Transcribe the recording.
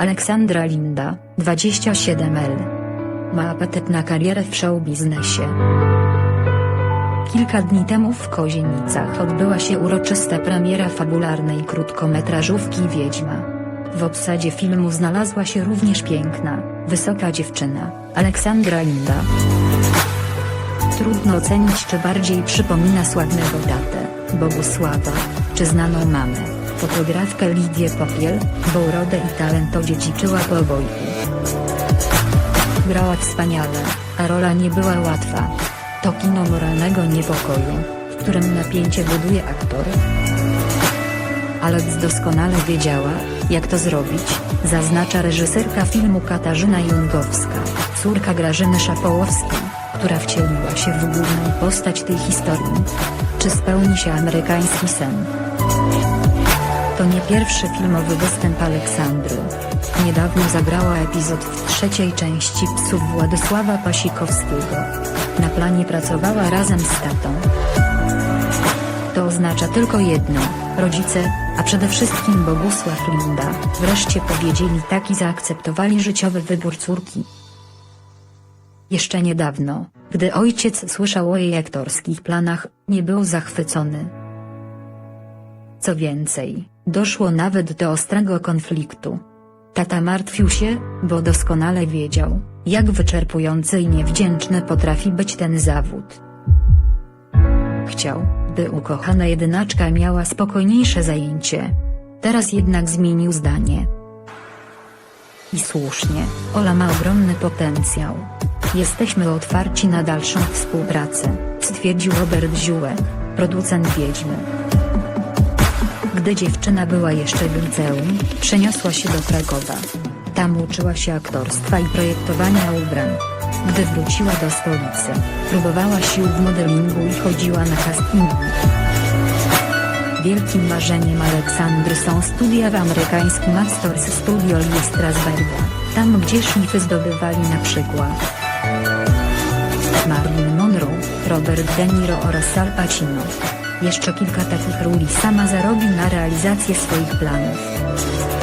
Aleksandra Linda, 27L. Ma apetyt na karierę w show biznesie. Kilka dni temu w Kozienicach odbyła się uroczysta premiera fabularnej krótkometrażówki Wiedźma. W obsadzie filmu znalazła się również piękna, wysoka dziewczyna, Aleksandra Linda. Trudno ocenić czy bardziej przypomina sławnego tatę, Bogusława, czy znaną mamę, fotografkę Lidię Popiel, bo urodę i talent odziedziczyła po obojgu. Grała wspaniale, a rola nie była łatwa. To kino moralnego niepokoju, w którym napięcie buduje aktor. Alex doskonale wiedziała, jak to zrobić, zaznacza reżyserka filmu Katarzyna Jungowska, córka Grażyny Szapołowskiej, która wcieliła się w główną postać tej historii. Czy spełni się amerykański sen? To nie pierwszy filmowy występ Aleksandry. Niedawno zagrała epizod w trzeciej części Psów Władysława Pasikowskiego. Na planie pracowała razem z tatą. To oznacza tylko jedno, rodzice, a przede wszystkim Bogusław Linda, wreszcie powiedzieli tak i zaakceptowali życiowy wybór córki. Jeszcze niedawno, gdy ojciec słyszał o jej aktorskich planach, nie był zachwycony. Co więcej, doszło nawet do ostrego konfliktu. Tata martwił się, bo doskonale wiedział, jak wyczerpujący i niewdzięczny potrafi być ten zawód. Chciał, by ukochana jedynaczka miała spokojniejsze zajęcie. Teraz jednak zmienił zdanie. I słusznie, Ola ma ogromny potencjał. Jesteśmy otwarci na dalszą współpracę, stwierdził Robert Ziółek, producent Wiedźmy. Gdy dziewczyna była jeszcze w liceum, przeniosła się do Krakowa. Tam uczyła się aktorstwa i projektowania ubrań. Gdy wróciła do stolicy, próbowała sił w modelingu i chodziła na castingi. Wielkim marzeniem Aleksandry są studia w amerykańskim Masters Studio Lee Strasberga, tam gdzie szlify zdobywali na przykład Marilyn Monroe, Robert De Niro oraz Al Pacino. Jeszcze kilka takich ról sama zarobi na realizację swoich planów.